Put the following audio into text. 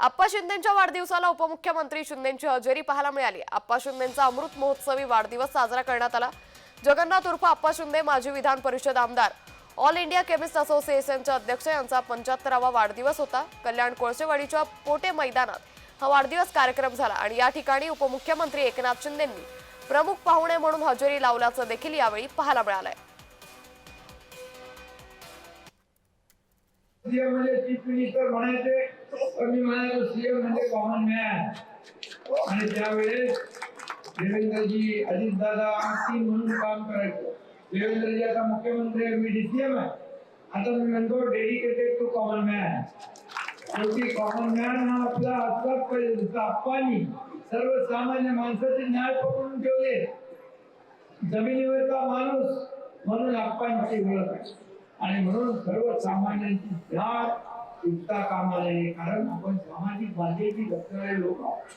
आप्पा शिंदेच्या वाढदिवसाला उपमुख्यमंत्री शिंदेची हजेरी पाहायला मिळाली. आप्पा शिंदेचा अमृत महोत्सवी वाढदिवस साजरा करण्यात आला. जगन्नाथ उर्फ आप्पा शिंदे माजी विधान परिषद आमदार ऑल इंडिया केमिस्ट असोसिएशनचे अध्यक्ष यांचा पंच्याहत्तरावा वाढदिवस होता. कल्याण कोळसेवाडीच्या पोटे मैदानात हा वाढदिवस कार्यक्रम झाला आणि या ठिकाणी उपमुख्यमंत्री एकनाथ शिंदेंनी प्रमुख पाहुणे म्हणून हजेरी लावल्याचं देखील यावेळी पाहायला मिळालंय. सीएम म्हणजे चीफ मिनिस्टर म्हणायचे पण मी म्हणायचो सीएम म्हणजे कॉमन मॅन आणि त्यावेळेस देवेंद्रजी अजितदादा टीम म्हणून काम करायचं. देवेंद्रजी आता मुख्यमंत्री आहे मी डीसीएम आहे. आता मी म्हणतो डेडिकेटेड टू कॉमन मॅन शेवटी कॉमन मॅन हा आपला असलाच पाहिजे जसं आप्पांनी सर्वसामान्य माणसाचे न्याय पकडून ठेवले. जमिनीवरचा माणूस म्हणून आप्पांची ओळख आहे. आणि म्हणून सर्वसामान्यांची ध्यान चिंता कामा नये कारण आपण सामाजिक बांधिलकी जपणारे लोक आहोत.